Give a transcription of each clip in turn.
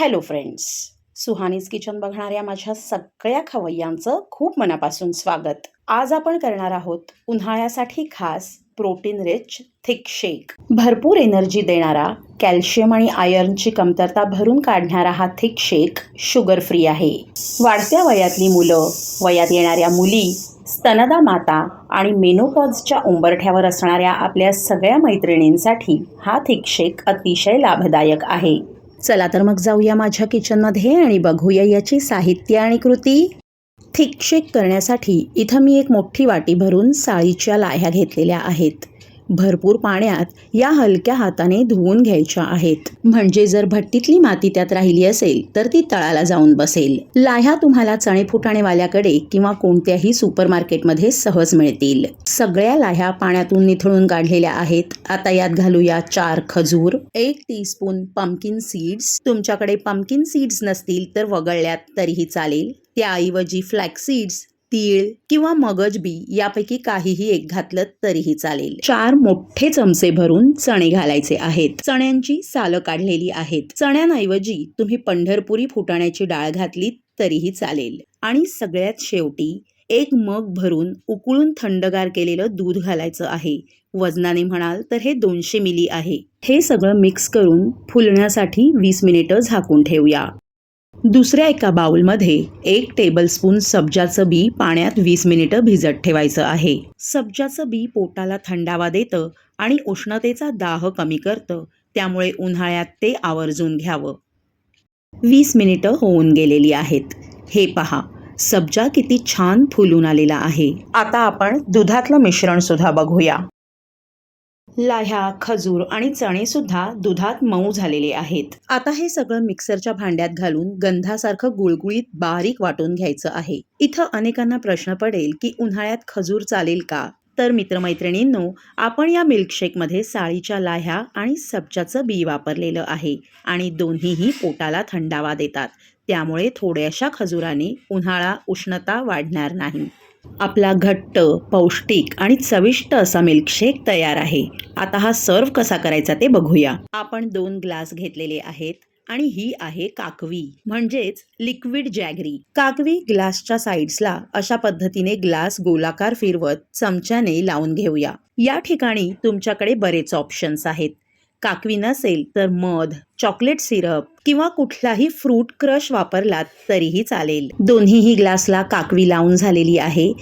Hello friends Suhani's kitchen बघणाऱ्या माझ्या सगळ्या खवय्यांचं खूप मनापासून स्वागत. आज आपण करणार आहोत उन्हाळ्यासाठी खास प्रोटीन रिच थिक शेक. भरपूर एनर्जी देणारा कॅल्शियम आणि आयर्नची कमतरता भरून काढणारा हा थिक शेक शुगर फ्री आहे. वाढत्या वयातली मुलं वयात येणाऱ्या मुली स्तनदा माता आणि मेनोपॉजच्या उंबरठ्यावर असणाऱ्या आपल्या सगळ्या मैत्रिणींसाठी हा थिक शेक अतिशय लाभदायक आहे. चला तर मग जाऊया माझ्या किचनमध्ये आणि बघूया याची साहित्य आणि कृती. थिक शेक करण्यासाठी इथं मी एक मोठी वाटी भरून साळीच्या लाह्या घेतलेल्या आहेत. भरपूर पाण्यात या हलक्या हाताने धुवून घ्यायच्या आहेत. म्हणजे जर भट्टीतली माती त्यात राहिली असेल तर ती तळाला जाऊन बसेल. लाह्या तुम्हाला चणे फुटाणेवाल्याकडे किंवा कोणत्याही सुपर मार्केटमध्ये सहज मिळतील. सगळ्या लाह्या पाण्यातून निथळून काढलेल्या आहेत. आता यात घालूया चार खजूर एक टीस्पून पंपकिन सीड्स तुमच्याकडे पंपकिन सीड्स नसतील तर वगळल्यात तरीही चालेल. त्याऐवजी फ्लॅक्सीड्स तीळ किंवा मगज बी यापैकी काहीही एक घातलं तरीही चालेल. चार मोठे चमचे भरून चणे घालायचे आहेत. चण्यांची सालं काढलेली आहेत. चण्यांऐवजी तुम्ही पंढरपुरी फुटाण्याची डाळ घातली तरीही चालेल. आणि सगळ्यात शेवटी एक मग भरून उकळून थंडगार केलेलं दूध घालायचं आहे. वजनाने म्हणाल तर हे दोनशे मिली आहे. हे सगळं मिक्स करून फुलण्यासाठी वीस मिनिटं झाकून ठेवूया. दुसऱ्या एका बाउलमध्ये एक टेबलस्पून सब्जाचं बी पाण्यात वीस मिनिटं भिजत ठेवायचं आहे. सब्जाचं बी पोटाला थंडावा देतं आणि उष्णतेचा दाह कमी करतं त्यामुळे उन्हाळ्यात ते आवर्जून घ्यावं. वीस मिनिटं होऊन गेलेली आहेत. हे पहा सब्जा किती छान फुलून आलेला आहे. आता आपण दुधातलं मिश्रण सुद्धा बघूया. लाह्या खजूर आणि चणे सुद्धा दुधात मऊ झालेले आहेत. आता हे सगळं मिक्सरच्या भांड्यात घालून गंधासारखं गुळगुळीत बारीक वाटून घ्यायचं आहे. इथं अनेकांना प्रश्न पडेल की उन्हाळ्यात खजूर चालेल का? तर मित्रमैत्रिणींनो आपण या मिल्कशेकमध्ये साळीच्या लाह्या आणि सबच्याचं बी वापरलेलं आहे आणि दोन्हीही पोटाला थंडावा देतात. त्यामुळे थोड्याशा खजुराने उन्हाळा उष्णता वाढणार नाही. आपला घट्ट पौष्टिक आणि चविष्ट असा मिल्कशेक तयार आहे. आता हा सर्व कसा करायचा ते बघूया. आपण दोन ग्लास घेतलेले आहेत आणि ही आहे काकवी म्हणजेच लिक्विड जॅगरी काकवी ग्लासच्या साईड्सला अशा पद्धतीने ग्लास गोलाकार फिरवत चमच्याने लावून घेऊया. या ठिकाणी तुमच्याकडे बरेच ऑप्शन्स आहेत. काकवी नसेल तर मध चॉकलेट सिरप किंवा कुठलाही फ्रूट क्रश वापरलात तरीही चालेल. दोन्हीही ग्लासला काकवी लावून झालेली आहे.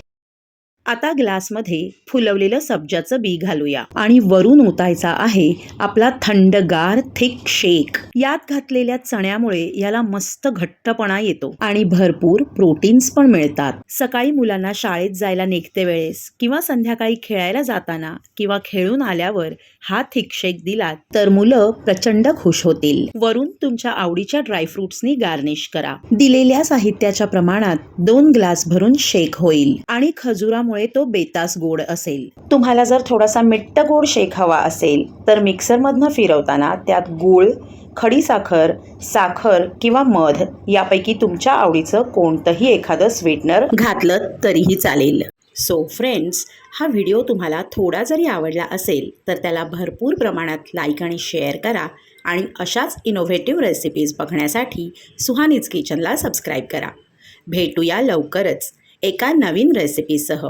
आता ग्लासमध्ये फुलवलेलं सब्जाचं बी घालूया. आणि वरून ओतायचा आहे आपला थंडगार थिक शेक. यात घातलेल्या चण्यामुळे याला मस्त घट्टपणा येतो आणि भरपूर प्रोटीन्स पण मिळतात. सकाळी मुलांना शाळेत जायला निघते वेळेस किंवा संध्याकाळी खेळायला जाताना किंवा खेळून आल्यावर हा थिक शेक दिलात तर मुलं प्रचंड खुश होतील. वरून तुमच्या आवडीच्या ड्रायफ्रुट्सनी गार्निश करा. दिलेल्या साहित्याच्या प्रमाणात दोन ग्लास भरून शेक होईल. आणि खजुरामुळे तो बेतास गोड असेल. तुम्हाला जर थोडासा मिट्ट गोड शेक हवा असेल तर मिक्सरमधनं फिरवताना त्यात गूळ खडीसाखर साखर किंवा मध यापैकी तुमच्या आवडीचं कोणतंही एखादं स्वीटनर घातलं तरीही चालेल. सो फ्रेंड्स हा व्हिडिओ तुम्हाला थोडा जरी आवडला असेल तर त्याला भरपूर प्रमाणात लाईक आणि शेअर करा आणि अशाच इनोव्हेटिव्ह रेसिपीज बघण्यासाठी सुहानीज किचनला सबस्क्राईब करा. भेटूया लवकरच एका नवीन रेसिपीसह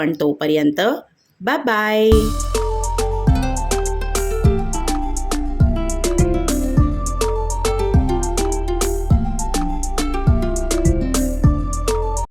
पण तोपर्यंत बाय बाय.